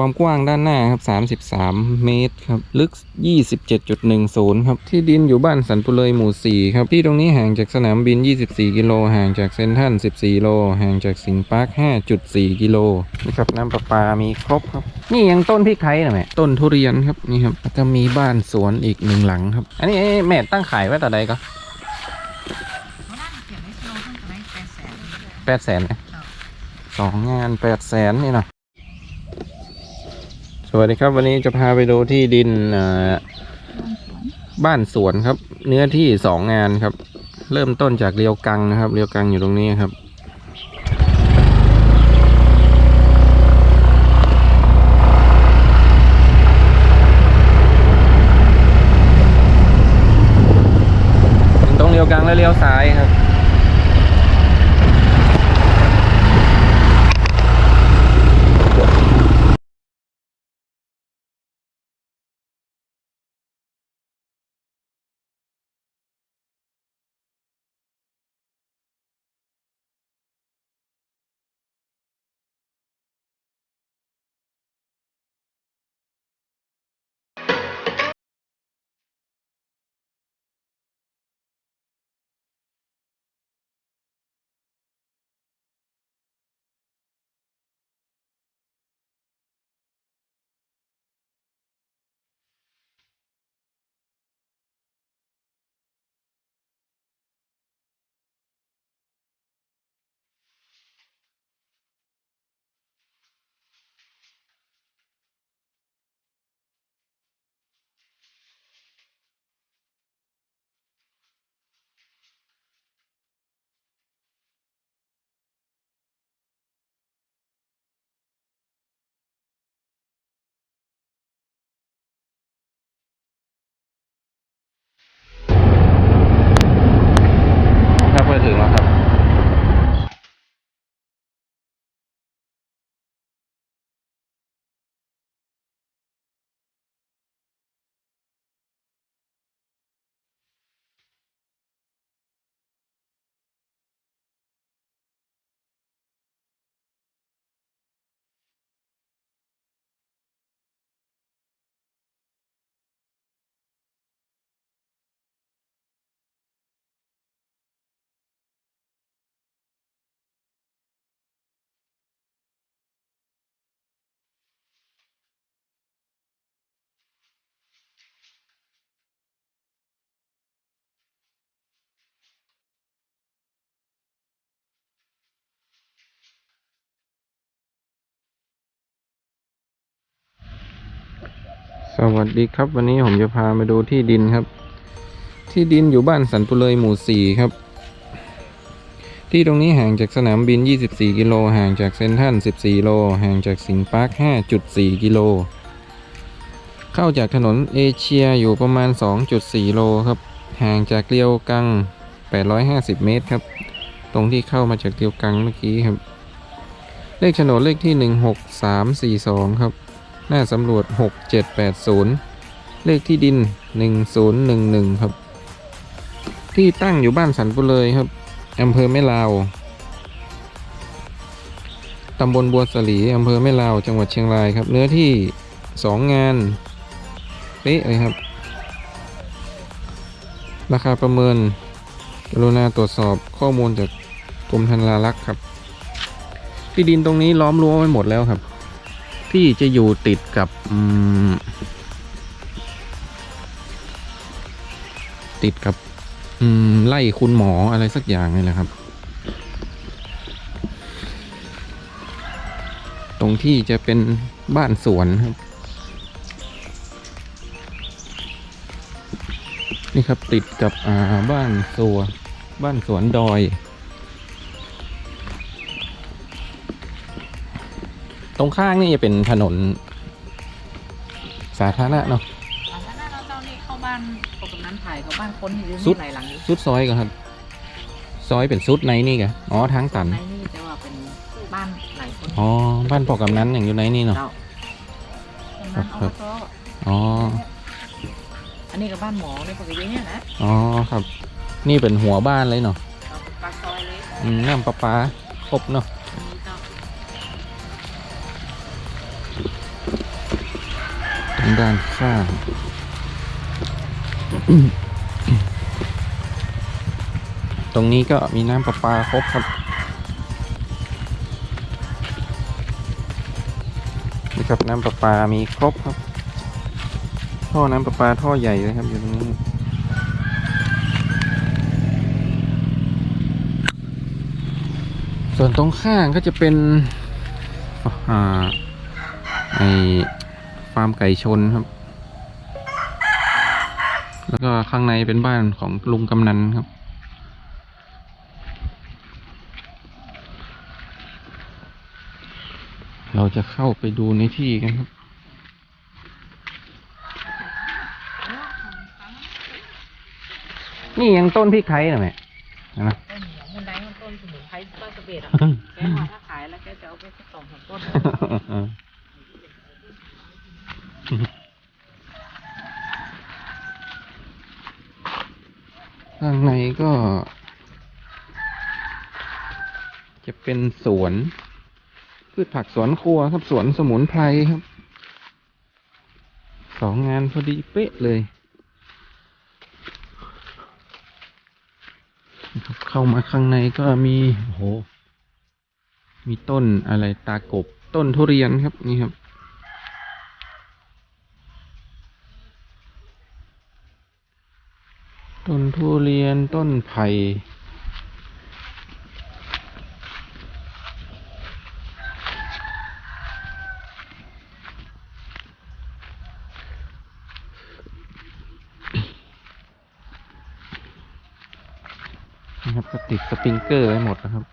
ความกว้างด้านหน้าครับ 33 เมตรครับ ลึก 27.10 ครับ ที่ดินอยู่บ้านสันปุเลยหมู่ 4 ครับ ที่ตรงนี้ห่างจากสนามบิน 24 กิโล ห่างจากเซนทัล14 โล ห่างจากสิงห์ปาร์ค 5.4 กิโลนี่ครับน้ำประปามีครบครับ นี่ยังต้นพริกไทยนะแม่ต้นทุเรียนครับนี่ครับแล้วก็มีบ้านสวนอีกหนึ่งหลังครับ อันนี้แม่ตั้งขายไว้ต่อใดก็แปดแสนสองงานแปดแสนนี่นะ สวัสดีครับ วันนี้จะพาไปดูที่ดินบ้านสวนครับ เนื้อที่สองงานครับ เริ่มต้นจากเรียวกังนะครับ เรียวกังอยู่ตรงนี้ครับถึงตรงเรียวกังแล้วเลี้ยวซ้าย สวัสดีครับ วันนี้ผมจะพามาดูที่ดินครับ ที่ดินอยู่บ้านสันปุเลยหมู่4ครับ ที่ตรงนี้ห่างจากสนามบิน 24 กิโลห่างจากเซนทรัล14 โล ห่างจากสิงห์ปาร์ค 5.4 กิโล เข้าจากถนนเอเชียอยู่ประมาณ 2.4 โลครับ ห่างจากเรียวกัง 850 เมตรครับ ตรงที่เข้ามาจากเรียวกังเมื่อกี้ครับ เลขโฉนดเลขที่ 16342 ครับ หน้าสำรวจ 6780 เลขที่ดิน 1011 ครับ ที่ตั้งอยู่บ้านสันปุเลยครับอำเภอแม่ลาวตำบลบัวสลีอำเภอแม่ลาว จังหวัดเชียงรายครับ เนื้อที่ 2 งาน เป๊ะเลยครับ ราคาประเมินกรุณาตรวจสอบข้อมูลจากกรมธนารักษ์ครับ ที่ดินตรงนี้ล้อมรั้วไว้หมดแล้วครับ ที่จะอยู่ติดกับติดกับไล่คุณหมออะไรสักอย่างนี่แหละครับ ตรงที่จะเป็นบ้านสวนครับ นี่ครับติดกับบ้านสวนบ้านสวนดอย ตรงข้างนี่จะเป็นถนน สาธารณะเนาะหลังจากนั้นเราเจ้านี่เข้าบ้านปกตินั้นถ่ายกับบ้านคนอยู่สุดหลายหลังอยู่สุดซอยก่อนครับ ซอยเป็นสุดในนี่กะอ๋อทางตัน ในนี่แต่ว่าเป็นบ้านหลายคนอ๋อ บ้านพอกำนั้นอย่างอยู่ในนี่เนาะเจ้าอันนั้นครัเอาบก็อ๋อ อันนี้กับบ้านหมอในปกติเนี่ยนะอ๋อครับ นี่เป็นหัวบ้านเลยเนาะ เราเป็นปากซอยเล็กอืมน้ำประปาครบเนาะ ด้านข้างตรงนี้ก็มีน้ำประปาครบครับนี่ครับน้ำประปามีครบครับ ท่อน้ำประปาท่อใหญ่เลยครับอยู่ตรงนี้ส่วนตรงข้างก็จะเป็นอ่าไอ ร์มไก่ชนครับ แล้วก็ข้างในเป็นบ้านของลุงกำนันครับ เราจะเข้าไปดูในที่กันครับนี่ยังต้นพริกไทยนะแม่นะต้นเหนียวมันได้มันต้นสมุนไพรบ้านสะเบ็ดอะแกว่าถ้าขายแล้วแกจะเอาไปสักสองสามต้น ข้างในก็ จะเป็นสวน พืชผักสวนครัวครับสวนสมุนไพรครับ สองงานพอดีเป๊ะเลย เข้ามาข้างในก็มีโอ้โหมีต้นอะไรตากบต้นทุเรียนครับนี่ครับ ต้นทุเรียนต้นไผ่นะครับก็ติดสปริงเกอร์ไว้หมดนะครับ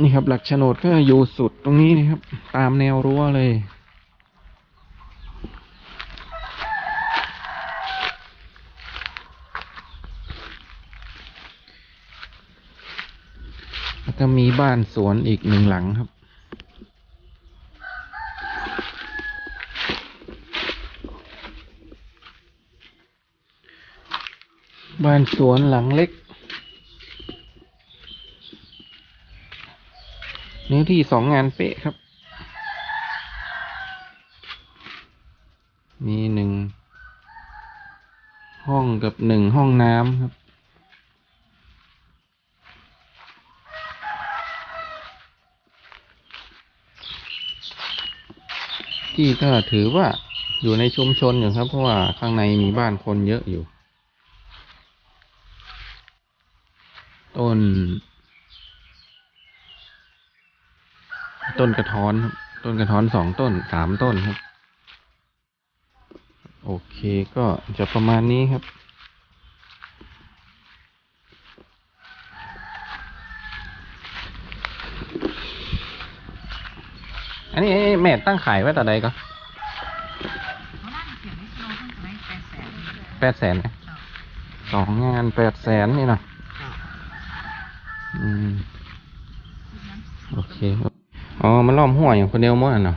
นี่ครับ หลักโฉนดก็อยู่สุดตรงนี้นะครับ ตามแนวรั้วเลย แล้วก็มีบ้านสวนอีกหนึ่งหลังครับบ้านสวนหลังเล็ก นื้อที่สองงานเป๊ะครับ มีหนึ่งห้องกับหนึ่งห้องน้ำครับ ที่ก็ถือว่าอยู่ในชุมชนอยู่ครับ เพราะว่าข้างในมีบ้านคนเยอะอยู่ ต้น ต้นกระท้อนครับต้นกระท้อนสองต้นสามต้นครับ โอเคก็จะประมาณนี้ครับ อันนี้แม่ตั้งขายไว้แต่ใดก็เขาน่าจะเขียนไว้โลตั้งแปดแสนแปดแสนสองงานแปดแสนนี่นะอืม โอเค อ๋อ มันล้อมหัวอย่างคนเดียวมั้งเนาะ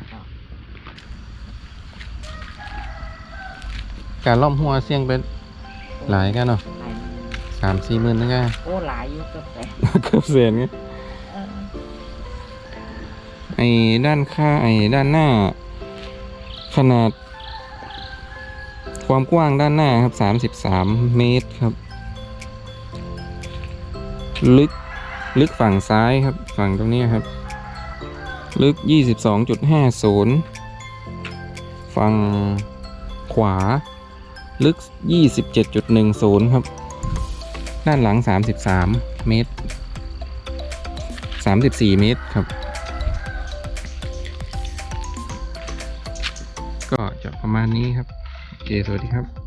การล้อมหัวเสี่ยงเป็นหลายกันเนาะสามสี่หมื่นนะกันโอ้หลายอยู่เกือบแสนเกือบแสนไงเออไอ้ด้านข้างไอ้ด้านหน้า ขนาด ความกว้างด้านหน้าครับสามสิบสามเมตรครับ ลึกลึกฝั่งซ้ายครับ ฝั่งตรงนี้ครับ ลึกยี่สิบสองจุดห้าศูนย์ฝั่งขวา ลึกยี่สิบเจ็ดจุดหนึ่งศูนย์ครับ ด้านหลังสามสิบสามเมตรสามสิบสี่เมตรครับ ก็จะประมาณนี้ครับ โอเค สวัสดีครับ